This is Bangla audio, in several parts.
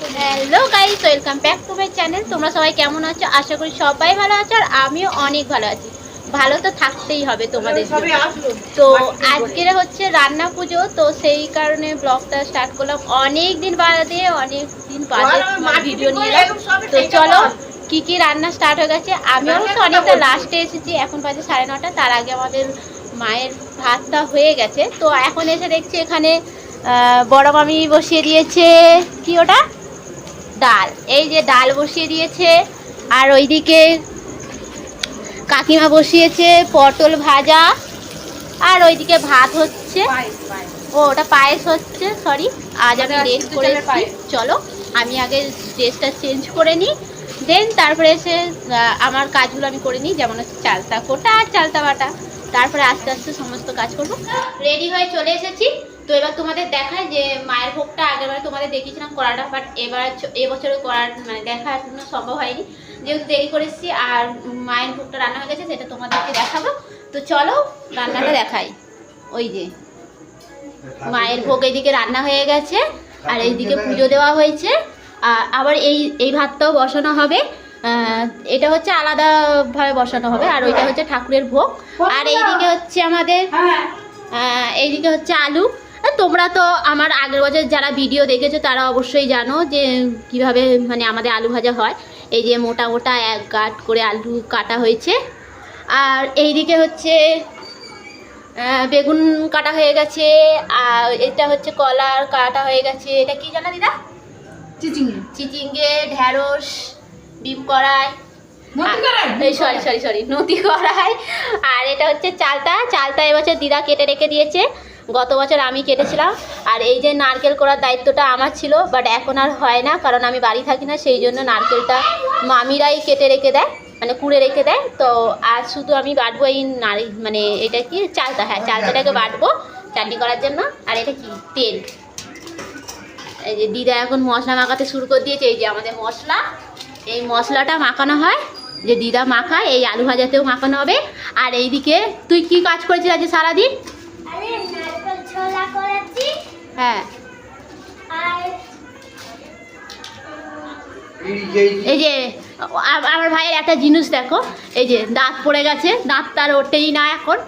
Hello guys welcome back to my channel তোমরা সবাই কেমন আছো? আশা করি সবাই ভালো আছো আর আমিও অনেক ভালো আছি। ভালো তো থাকতেই হবে তোমাদের তো আজকের হচ্ছে রান্না পুজো তো সেই কারণে ব্লগটা স্টার্ট করলাম। অনেক দিন বাদে অনেক দিন বাদে ভিডিও নিয়ে এলাম তো চলো কি কি রান্না স্টার্ট হয়ে গেছে? আমি অবশ্য অনেকটা লাস্টে এসেছি। এখন বাজে সাড়ে নটা তার আগে আমাদের মায়ের ভাতটা হয়ে গেছে। তো এখন এসে দেখছি এখানে বড় মামি বসিয়ে দিয়েছে। কি ওটা? ডাল। এই যে ডাল বসিয়ে দিয়েছে আর ওইদিকে কাকিমা বসিয়েছে পটল ভাজা আর ওইদিকে ভাত হচ্ছে। ও ওটা পায়েস হচ্ছে সরি আজ আমি রেস্ট করে চলো আমি আগে ড্রেসটা চেঞ্জ করে নিই দেন তারপরে এসে আমার কাজগুলো আমি করে নিই যেমন হচ্ছে চালতা কোটা আর চালতা বাটা। তারপরে আস্তে আস্তে সমস্ত কাজ করব। রেডি হয়ে চলে এসেছি। তো এবার তোমাদের দেখায় যে মায়ের ভোগটা আগেরবারে তোমাদের দেখিয়েছিলাম করাটা বাট এবার এবছরে করার মানে দেখা এখনও সম্ভব হয়নি। যেহেতু দেরি করে এসেছি আর মায়ের ভোগটা রান্না হয়ে গেছে, সেটা তোমাদেরকে দেখাবো। তো চলো, রান্নাটা দেখাই। ওই যে, মায়ের ভোগ এইদিকে রান্না হয়ে গেছে, আর এইদিকে পুজো দেওয়া হয়েছে। আবার এই এই ভাতটাও বসানো হবে। এটা হচ্ছে আলাদাভাবে বসানো হবে, আর ওইটা হচ্ছে ঠাকুরের ভোগ। আর এইদিকে হচ্ছে আমাদের এইদিকে হচ্ছে আলু। তোমরা তো আমার আগের বছর যারা ভিডিও দেখেছ তারা অবশ্যই জানো যে কীভাবে মানে আমাদের আলু ভাজা হয়। এই যে মোটা মোটা এক গাঁট করে আলু কাটা হয়েছে। আর এইদিকে হচ্ছে বেগুন কাটা হয়ে গেছে। আর এটা হচ্ছে কলার কাটা হয়ে গেছে। এটা কি জানা দিদা? চিচিঙ্গে। ঢ্যাঁড়স ডিম কড়াই। এই সরি সরি সরি নদী কড়াই। আর এটা হচ্ছে চালতা। চালতা এবছর দিদা কেটে রেখে দিয়েছে। গত বছর আমি কেটেছিলাম, আর এই যে নারকেল করার দায়িত্বটা আমার ছিল বাট এখন আর হয় না, কারণ আমি বাড়ি থাকি না, সেই জন্য নারকেলটা মামিরাই কেটে রেখে দেয় মানে কুড়ে রেখে দেয়। তো আর শুধু আমি বাটবো এই নারী মানে এটা কি? চালতা হ্যাঁ চালতাটাকে বাটবো চাটনি করার জন্য। আর এটা কি? তেল। এই যে দিদা এখন মশলা মাখাতে শুরু করে দিয়েছে, এই যে আমাদের মশলা। এই মশলাটা মাখানো হয়, যে দিদা মাখায়, এই আলু ভাজাতেও মাখানো হবে। আর এইদিকে তুই কি কাজ করেছিস আজ সারাদিন? ছোলা হ্যাঁ। আর এই যে আমার ভাইয়ের একটা জিনিস দেখো। এই যে দাঁত পড়ে গেছে দাঁত তার ওঠেই না এখন।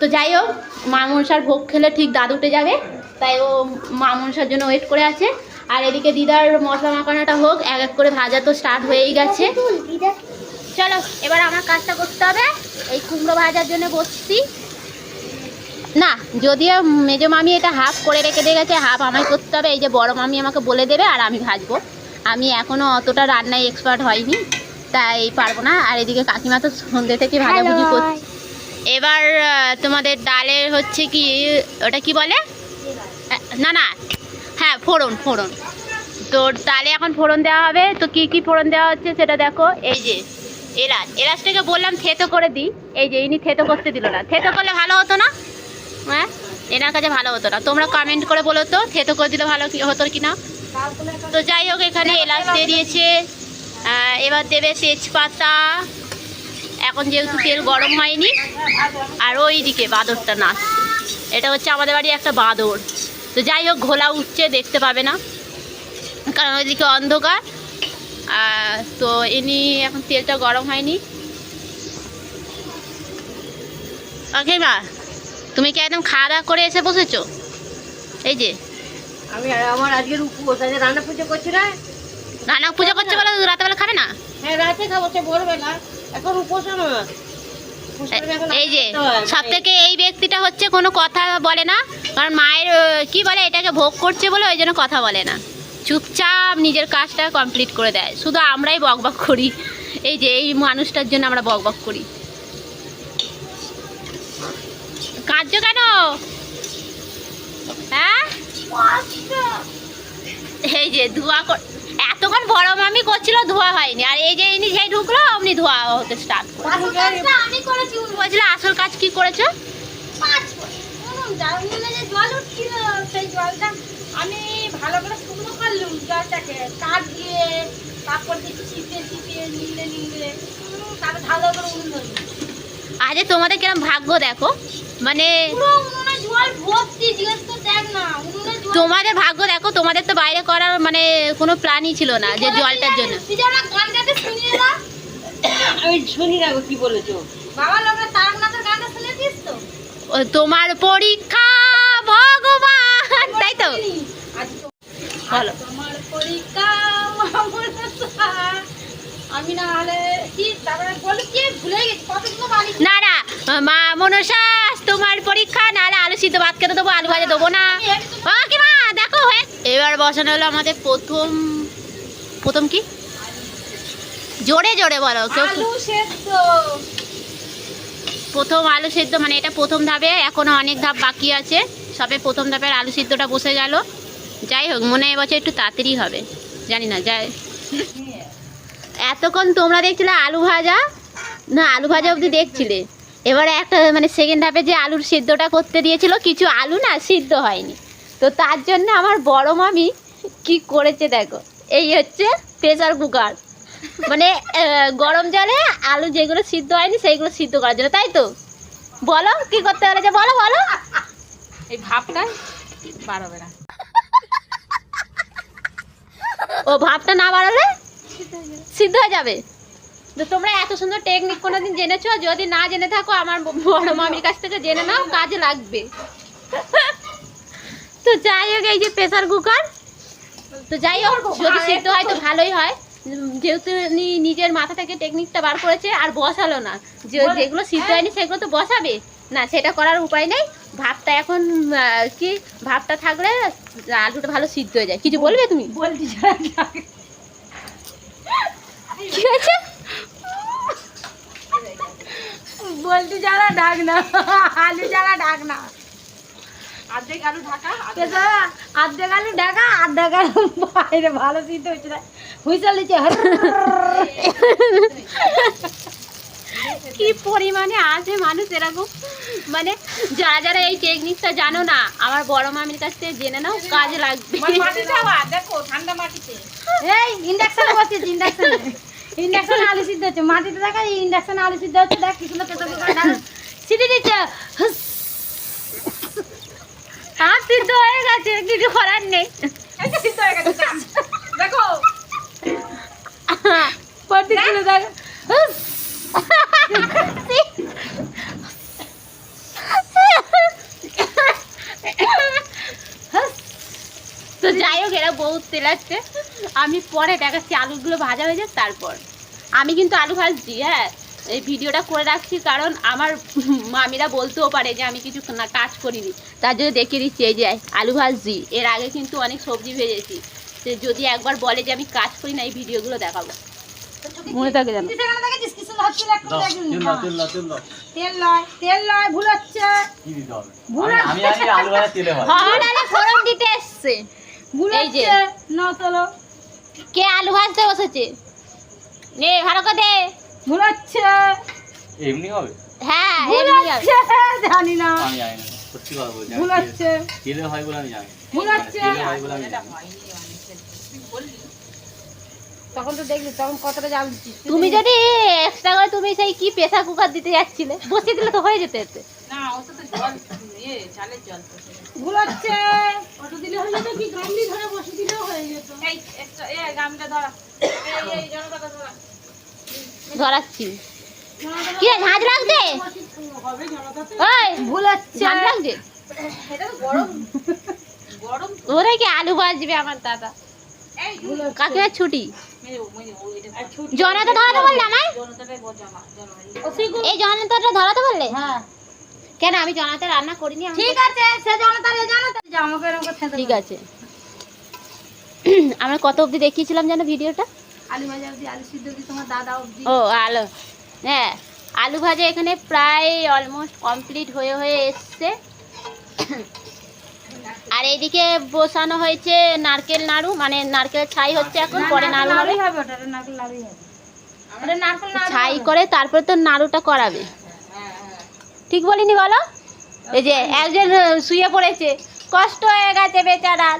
তো যাই হোক মা মনসার ভোগ খেলে ঠিক দাঁত উঠে যাবে। তাই ও মা মনসার জন্য ওয়েট করে আছে। আর এদিকে দিদার মশলা মাখানোটা হোক এক এক করে ভাজা তো স্টার্ট হয়েই গেছে। চলো এবার আমার কাজটা করতে হবে। এই কুমড়ো ভাজার জন্য বসছি। না যদিও মেজো মামি এটা হাফ করে রেখে দিয়ে গেছে হাফ আমায় করতে হবে এই যে বড় মামি আমাকে বলে দেবে আর আমি ভাজবো। আমি এখনও অতটা রান্নায় এক্সপার্ট হয়নি তাই পারব না। আর এদিকে কাকিমা তো সন্ধ্যে থেকে ভাজাভুজি করছে। এবার তোমাদের ডালের হচ্ছে কি ওটা কি বলে? না না হ্যাঁ ফোড়ন ফোড়ন। তো ডালে এখন ফোড়ন দেওয়া হবে তো কি কি ফোড়ন দেওয়া হচ্ছে সেটা দেখো এই যে এলাচ। এলাচটাকে বললাম থেতো করে দিই এই যে ইনি থেতো করতে দিল না। থেতো করলে ভালো হতো না? হ্যাঁ? এনার কাছে ভালো হতো না। তোমরা কমেন্ট করে বলো তো, থেতো করে দিলে ভালো হতো কি না তো যাই হোক, এখানে এলাচ দিয়ে দিয়েছে। এবার দেবে তেজপাতা। এখন যেহেতু তেল গরম হয়নি, আর ওই দিকে বাঁদরটা নাচ এটা হচ্ছে আমাদের বাড়ি একটা বাঁদর। তো যাই হোক, ঘোলা উঠছে, দেখতে পাবে না। কারণ ওইদিকে অন্ধকার। তো ইনি এখন তেলটা গরম হয়নি। ওকে মা তুমি কি একদম খাওয়া দাওয়া করে এসে বসেছো? এই যে। আমি আমার আজকের উপোস আজকে রান্না পুজো করছি না? রান্না পুজো করছে বলে রাতেবেলা খাবে না? হ্যাঁ রাতে খাব সে ভোরবেলা। এখন উপোস আমার উপোস করে এখন এই যে সব থেকে এই ব্যক্তিটা হচ্ছে কোনো কথা বলে না কারণ মায়ের কি বলে এটাকে ভোগ করছে বলে ওই জন্য কথা বলে না। চুপচাপ নিজের কাজটা কমপ্লিট করে দেয়। শুধু আমরাই বকবক করি। এই যে এই মানুষটার জন্য আমরা বকবক করি। কাঁদছো কেন? হ্যাঁ? এই যে ধোয়া এতক্ষণ বড় মামি করছিল ধোয়া হয়নি। আর এই যে ইনি যেই ঢুকলো অমনি ধোয়া হতে স্টার্ট বলছিল আসল কাজ কি করেছ? আমি ভালো করে শুকনো করলুম জলটাকে। কাঠ দিয়ে তারপর দেখি চিপে তারপর ভালো করে উনুন আজ তোমাদের কিরম ভাগ্য দেখো। মানে তোমাদের ভাগ্য দেখো তোমাদের তো বাইরে করার মানে কোনো প্ল্যানই ছিল না যে জলটার জন্য। তুই যে আমার গান গাইতে শুনিয়ে দাও আমি শুনি না কি বলেছ? বাবা লোকের তারকনাথের গানটা শুনেছিস তো? তোমার পরীক্ষা ভগবান তাই তো? বলো। তোমার পরীক্ষা আমি না হলে কি তারপরে বলি কি ভুলে গেছি কতগুলো বাড়ি না না মা মনসা তোমার পরীক্ষা নাহলে আলু সিদ্ধ ভাত খেতে দেবো আলু ভাজা দেবো না। মা দেখো হয়ে এবার বসানো হলো আমাদের প্রথম প্রথম কি? জোরে জোরে বলো কেউ প্রথম আলু সিদ্ধ মানে এটা প্রথম ধাপে এখনও অনেক ধাপ বাকি আছে। সবে প্রথম ধাপের আলু সিদ্ধটা বসে গেল। যাই হোক মনে হয় এবছর একটু তাড়াতাড়ি হবে। জানি না যাই। এতক্ষণ তোমরা দেখছিলে আলু ভাজা? না আলু ভাজা অবধি দেখছিলে? এবারে একটা মানে সেকেন্ড হাফে যে আলুর সিদ্ধটা করতে দিয়েছিল কিছু আলু না সিদ্ধ হয়নি। তো তার জন্য আমার বড় মামি কি করেছে দেখো এই হচ্ছে প্রেসার কুকার মানে গরম জলে আলু যেগুলো সিদ্ধ হয়নি সেইগুলো সিদ্ধ করার জন্য তাই তো? বলো কি করতে যে বলো বলো। এই ভাবটা বাড়াবে না। ও ভাবটা না বাড়ালে সিদ্ধ হয়ে যাবে? তো তোমরা এত সুন্দর টেকনিক কোনোদিন জেনেছো? যদি না জেনে থাকো আমার বড় মামির কাছ থেকে জেনে নাও কাজে লাগবে। তো যাই হোক এই যে প্রেসার কুকার তো যাই হোক যদি সিদ্ধ হয় তো ভালোই হয়। যেহেতু উনি নিজের মাথা থেকে টেকনিকটা বার করেছে আর বসালো না। যে যেগুলো সিদ্ধ হয়নি সেগুলো তো বসাবে। না সেটা করার উপায় নেই। ভাতটা এখন কি? ভাতটা থাকলে আলুটা ভালো সিদ্ধ হয়ে যায়। কিছু বলবে তুমি? বলছি কি হয়েছে? বলতে যারা ডাক না আলু যারা ডাক না। অর্ধেক আলু ঢাকা অর্ধেক আলু ঢাকা অর্ধেক আলু বাইরে ভালো সিদ্ধ হচ্ছে না। হুইসেল দিচ্ছে কি পরিমাণে আছে মানুষ এরকম? মানে যারা যারা এই টেকনিকটা জানো না আমার বড় মামির কাছ থেকে জেনে নাও কাজে লাগবে। যাওয়া দেখো ঠান্ডা মাটিতে। এই ইন্ডাকশনে ইন্ডাকশনে আলু সিদ্ধ হচ্ছে, মাটিতে দেখা ইন্ডাকশন আলু সিদ্ধ হচ্ছে, দেখ কি সুন্দর পেছন সিদ্ধ দিচ্ছে। আর সিদ্ধ হয়ে গেছে, কিছু করার নেই এই যে সিদ্ধ হয়ে গেছে যা। দেখো প্রত্যেকগুলো দেখ হুস। তো যাই হোক বহুত আমি পরে দেখাচ্ছি আলুগুলো ভাজা হয়ে যাক তারপর। আমি কিন্তু আলু ভাজছি হ্যাঁ? এই ভিডিওটা করে রাখছি কারণ আমার মামিরা বলতেও পারে যে আমি কিছু না কাজ করিনি। তার জন্য দেখিয়ে দিচ্ছি এই যে আলু ভাজছি। এর আগে কিন্তু অনেক সবজি ভেজেছি। সে যদি একবার বলে যে আমি কাজ করি না এই ভিডিওগুলো দেখাবো। মনে থাকে জানো তেল তেল ভুল হচ্ছে? ভুল হয়। ফোড়ন দিতে এসছে। এই যে। না তোলো কে আলু ভাজতে বসেছে নে ভালো করে দে এমনি হবে? হ্যাঁ ভুল এমনি হবে। জানি না আমি জানি না। সত্যি কথা বলছি, আমি তেলে- হয় বলে আমি জানি। ভুল মানে তেলে হয় বলে আমি জানি। তখন তো দেখলি তখন কতটা জাল তুমি যদি এক্সট্রা করে তুমি সেই কি প্রেসার কুকার দিতে যাচ্ছিলে বসিয়ে দিলে তো হয়ে যেত হচ্ছে অটো দিলে হয়ে যেত কি? গামলি ধরে বসে দিলেও হয়ে যেত। এই একটা এ গামটা ধরা। এই এই ধরা। ধরাচ্ছি। কি রে, ঝাঁঝ লাগছে? ওই ভুল হচ্ছে ঝাঁঝ লাগছে? এটা তো গরম। গরম ওরে কি আলু ভাজবে আমার দাদা? এই কাকিমার ছুটি। জনতা ধরাতে বললে আমায়? এই জনতাটা ধরাতে বললে? হ্যাঁ। কেন? আমি জনতা রান্না করিনি ঠিক আছে সে জনতা রে জনতা আমাকে এরকম ঠিক আছে। আমরা কত অবধি দেখিয়েছিলাম যেন ভিডিওটা? আলু ভাজা অবধি আলু সিদ্ধ অবধি তোমার দাদা অবধি। ও আলু। হ্যাঁ আলু ভাজা এখানে প্রায় অলমোস্ট কমপ্লিট হয়ে হয়ে এসছে। আর এইদিকে বসানো হয়েছে নারকেল নাড়ু মানে নারকেল ছাই হচ্ছে এখন পরে নাড়ু হবে। ছাই করে তারপরে তো নাড়ুটা করাবে। ঠিক বলিনি বলো এই যে একজন শুয়ে পড়েছে কষ্ট হয়ে গেছে বেচারার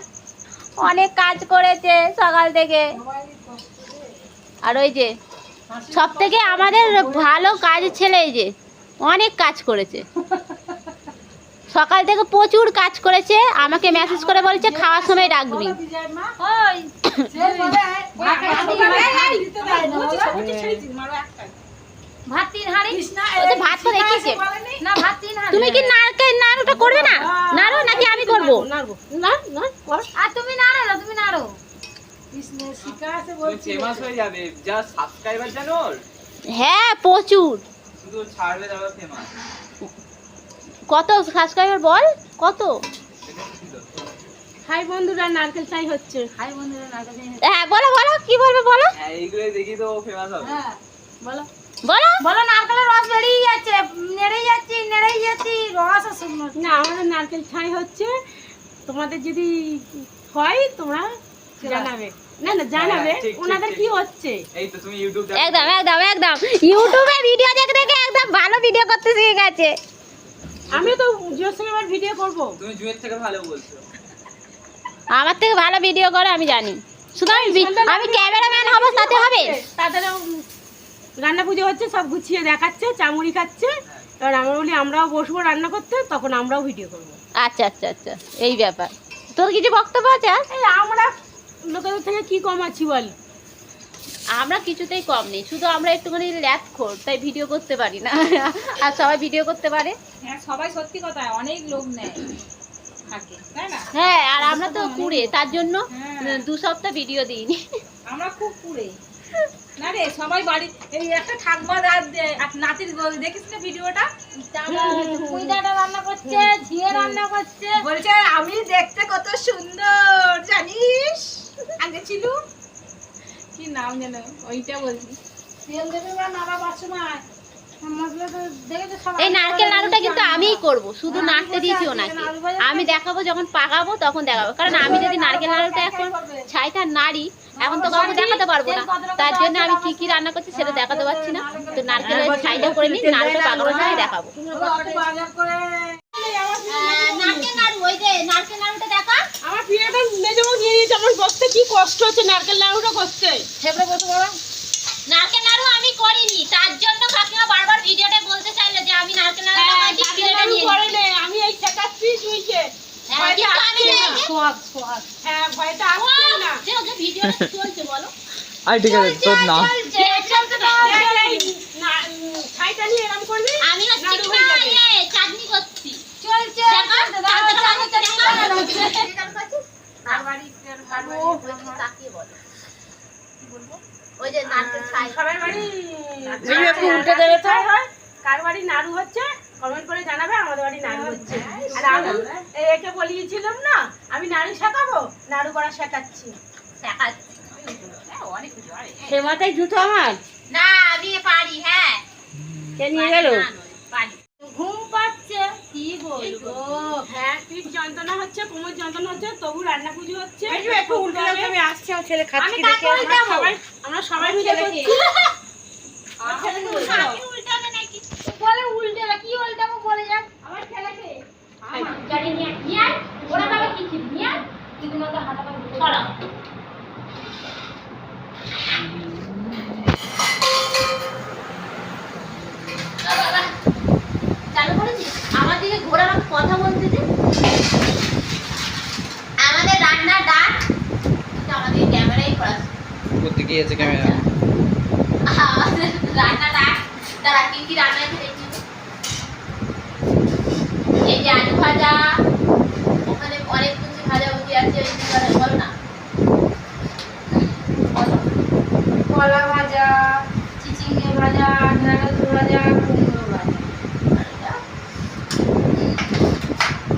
অনেক কাজ করেছে সকাল থেকে আর ওই যে সব থেকে আমাদের ভালো কাজ ছেলে এই যে অনেক কাজ করেছে সকাল থেকে প্রচুর কাজ করেছে আমাকে মেসেজ করে বলছে খাওয়ার সময় ডাকবি ওই ভাত তিন হাঁড়ি? ও ভাত তো রেখেছে না। ভাত তিন হাঁড়ি। তুমি কি নারকেল নাড়ুটা করবে না? নাড়ো নাকি আমি করব? নাড়বো না না কর। আর তুমি নাড়ো না তুমি নাড়ো। তুমি ফেমাস হয়ে যাবে যা সাবস্ক্রাইবার জানো? হ্যাঁ প্রচুর। শুধু ফেমাস কত সাবস্ক্রাইবার বল? কত? হাই বন্ধুরা নারকেল চাই হচ্ছে। হাই বন্ধুরা নাড়ো হ্যাঁ বলো বলো কি বলবে বলো? হ্যাঁ এইগুলো দেখি তো ফেমাস হবে। হ্যাঁ বলো। বলো। বলো নারকেলের রস বেরিয়ে যাচ্ছে। নেড়েই যাচ্ছি নেড়েই যাচ্ছি। রস শুকনো না আমাদের নারকেল ছাই হচ্ছে তোমাদের যদি হয় তোমরা জানাবে। না না জানাবে। হ্যাঁ, ঠিক, ওনাদের। কি হচ্ছে? এই তো তুমি ইউটিউব একদম একদম একদম। ইউটিউবে ভিডিও দেখে দেখে একদম ভালো ভিডিও করতে শিখে গেছে। আমিও তো জিওর সঙ্গে আবার ভিডিও করব। তুমি জুয়ের থেকে ভালো বলছো। আমার থেকে ভালো ভিডিও করে আমি জানি। শুধু আমি আমি ক্যামেরাম্যান হব তাতে হবে? তাদের রান্না পুজো হচ্ছে সব গুছিয়ে দেখাচ্ছে চামড়ি খাচ্ছে। এবার আমরা বলি আমরাও বসবো রান্না করতে তখন আমরাও ভিডিও করব। আচ্ছা আচ্ছা আচ্ছা এই ব্যাপার। তোর কিছু বক্তব্য আছে? এই আমরা লোকেদের থেকে কি কম আছি বল? আমরা কিছুতেই কম নেই শুধু আমরা একটুখানি ল্যাপ খোর তাই ভিডিও করতে পারি না। আর সবাই ভিডিও করতে পারে। হ্যাঁ সবাই সত্যি কথা অনেক লোক নেয় থাকে তাই না? হ্যাঁ আর আমরা তো কুড়ে তার জন্য হ্যাঁ। দু সপ্তাহ ভিডিও দিইনি। আমরা খুব পুরে না রে সবাই বাড়ি এই একটা ঠাকমা রাত নাতির দেখিস না ভিডিওটা? কুইদাটা রান্না করছে ঝিয়ে রান্না করছে। বলছে আমি দেখতে কত সুন্দর জানিস? আগে ছিল। কি নাম যেন ওইটা বলছি। তেল দেবে বা নাড়া বাসময় এই নারকেল নাড়ুটা কিন্তু আমিই করব শুধু নাড়তে দিয়েছি ওনাকে আমি দেখাবো যখন পাকাবো তখন দেখাবো। কারণ আমি যদি নারকেল নাড়ুটা এখন ছাইটা নাড়ি এখন তো কাউকে দেখাতে পারব না। তার জন্য আমি কি কি রান্না করছি সেটা দেখাতে পারছি না। তো নারকেলের ছাইটা করে নিই নাড়ুটা পাকানোর সময় দেখাবো। নারকেল নাড়ু ওই যে নারকেল নাড়ুটা দেখা। আমার প্রিয়টা মেজবো নিয়ে নিয়েছে আমার বসতে কি কষ্ট হচ্ছে নারকেল নাড়ুটা করতে ফেবড়ে বসে বাবা নারকেল নাড়ু আমি করিনি তার জন্য কাকিমা বারবার ভিডিওতে বলতে চাইলো যে আমি নারকেল নাড়ুটা করেছি ফিরেটা নিয়ে করে নে আমি এই শেখাচ্ছি তুইকে। হ্যাঁ, ওই যে নারকেল ছাই। সবার বাড়ি তুমি একটু উল্টে দেবে ছাই হয়। কার বাড়ি নাড়ু হচ্ছে? কমেন্ট করে জানাবে আমাদের বাড়ি নাড়ু হচ্ছে। আর আমি এই একে বলিয়েছিলাম না আমি নাড়ু শেখাবো? নাড়ু করা শেখাচ্ছি। দেখাচ্ছি। সে মাথায় জুতো আমার? না আমি পারি হ্যাঁ। কে নিয়ে গেল? পারি ঘুম পাচ্ছে কি বলব হ্যাঁ পিঠ যন্ত্রণা হচ্ছে কোমর যন্ত্রণা হচ্ছে তবু রান্না পুজো হচ্ছে। একটু উল্টে আমি আসছি আমার ছেলে খাচ্ছি সবাই আমরা সবাই মিলে করছি আমি উল্টাবে নাকি? বলে উল্টে না, কি উল্টাবো বলে যাক আমার ছেলেকে গাড়ি নিয়ে আয়, নিয়ে আয়। ওরা বাবা কি ছিল? নিয়ে আয়। দিদিমাকে হাঁটাটা সরাও। চল বাবা। চালু করেছিস? আমার দিকে ঘোরা আমাকে কথা বলতে দে আমাদের রান্নার ডাক কিন্তু আমাদের ক্যামেরাই করা গিয়েছে ক্যামেরা আমাদের রান্না কি কি রান্না হয়েছে দেখি। এই যে আলু ভাজা ওখানে অনেক কিছু ভাজা ভুজি আছে ওই বলো না। কলা ভাজা চিচিঙ্গে ভাজা ঢেঁড়স ভাজা কুমড়ো ভাজা।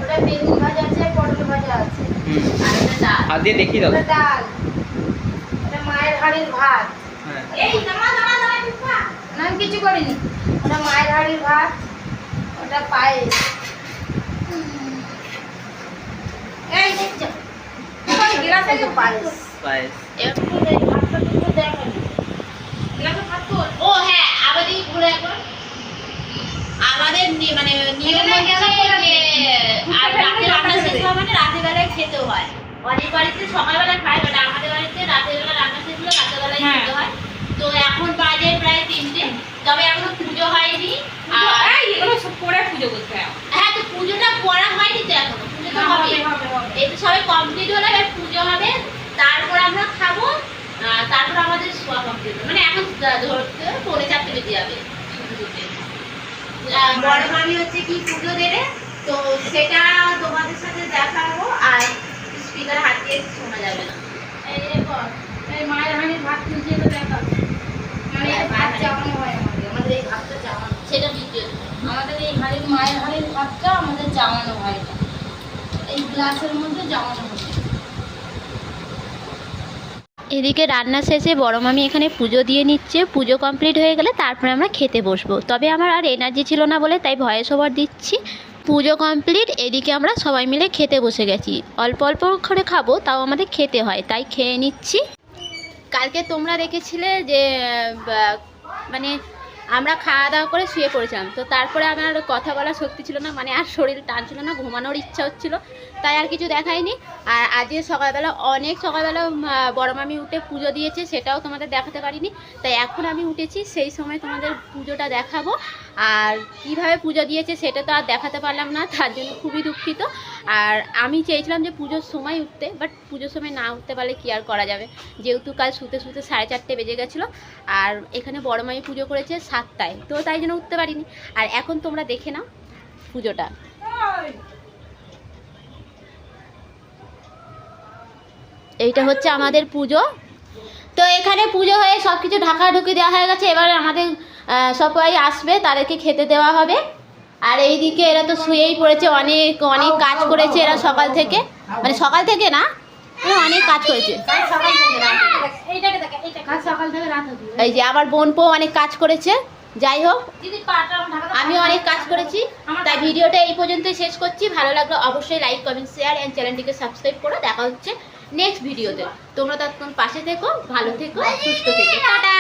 ওটা বেগুন ভাজা আছে পটল ভাজা আছে। আর এটা ডাল। হাত দিয়ে দেখিয়ে দাও। ডাল ওটা মায়ের হাড়ির ভাত হ্যাঁ এই নামা নামা নামা পিঠা না আমি কিছু করিনি। ওটা মায়ের হাড়ির ভাত ওটা এই দেখছ গেলাস পায়েস। ও হ্যাঁ আমাদের ঘুরে একবার আমাদের মানে নিয়ম আর রাতে রান্না শেষ হওয়া মানে রাতের বেলায় খেতে হয়। অনেক বাড়িতে সকালবেলা খায় বাট আমাদের বাড়িতে রাতের বেলা রান্না শেষ হলে রাতের বেলায় হ্যাঁ। খেতে হয়। তো এখন বাজে প্রায় তিনটে। তবে এখনও পুজো হয়নি আর এগুলো সব করে পুজো করতে হয়। হ্যাঁ তো পুজোটা করা তো হবে এই তো সবাই কমপ্লিট হলো এবার পুজো হবে তারপর আমরা খাব তারপর আমাদের শোয়া কমপ্লিট মানে এখন ধরতে পৌনে চারটে বেজে যাবে। বড় মামি হচ্ছে কি পুজো দেবে তো সেটা তোমাদের সাথে দেখাবো আর স্পিকার হাত দিয়ে শোনা যাবে না। এই মায়ের হাঁড়ির ভাত তুলছে তো দেখা মানে ভাত চাওয়ানো হয় আমাদের আমাদের এই ভাতটা চাওয়ানো, সেটা আমাদের এই হাঁড়ির মায়ের হাঁড়ির ভাতটা আমাদের চাওয়ানো হয়। এই গ্লাসের মধ্যে হয় এদিকে রান্না শেষে বড় মামি এখানে পুজো দিয়ে নিচ্ছে। পুজো কমপ্লিট হয়ে গেলে তারপরে আমরা খেতে বসবো। তবে আমার আর এনার্জি ছিল না বলে তাই ভয়েস ওভার দিচ্ছি। পুজো কমপ্লিট, এদিকে আমরা সবাই মিলে খেতে বসে গেছি। অল্প অল্প করে খাব, তাও আমাদের খেতে হয়, তাই খেয়ে নিচ্ছি। কালকে তোমরা দেখেছিলে যে মানে আমরা খাওয়া দাওয়া করে শুয়ে পড়েছিলাম। তো তারপরে আমার কথা বলার শক্তি ছিল না মানে আর শরীর টানছিল না, ঘুমানোর ইচ্ছা হচ্ছিল, তাই আর কিছু দেখাইনি। আর আজকে সকালবেলা, অনেক সকালবেলা বড় মামি উঠে পুজো দিয়েছে, সেটাও তোমাদের দেখাতে পারিনি। তাই এখন আমি উঠেছি, সেই সময় তোমাদের পুজোটা দেখাবো। আর কীভাবে পুজো দিয়েছে, সেটা তো আর দেখাতে পারলাম না, তার জন্য খুবই দুঃখিত। আর আমি চেয়েছিলাম যে পুজোর সময় উঠতে, বাট পুজোর সময় না উঠতে পারলে কি আর করা যাবে? যেহেতু কাল শুতে শুতে সাড়ে চারটে বেজে গেছিল, আর এখানে বড় মামি পুজো করেছে সাতটায় তো তাই জন্য উঠতে পারিনি। আর এখন তোমরা দেখে নাও পুজোটা। এইটা হচ্ছে আমাদের পুজো। তো এখানে পুজো হয়ে সব কিছু ঢাকা ঢুকি দেওয়া হয়ে গেছে। এবার আমাদের সবাই আসবে, তাদেরকে খেতে দেওয়া হবে। আর এইদিকে এরা তো শুয়েই পড়েছে, অনেক অনেক কাজ করেছে এরা সকাল থেকে। মানে সকাল থেকে না অনেক কাজ করেছে। এইটাকে দেখে কাল সকাল থেকে রাত অবধি। এই যে আমার বোনপো অনেক কাজ করেছে যাই হোক। আমি অনেক কাজ করেছি তাই ভিডিওটা এই পর্যন্তই শেষ করছি। ভালো লাগল অবশ্যই লাইক কমেন্ট শেয়ার অ্যান্ড চ্যানেলটিকে সাবস্ক্রাইব করো দেখা হচ্ছে নেক্সট ভিডিওতে তোমরা ততক্ষণ পাশে থেকো ভালো থেকো সুস্থ থেকো। টাটা!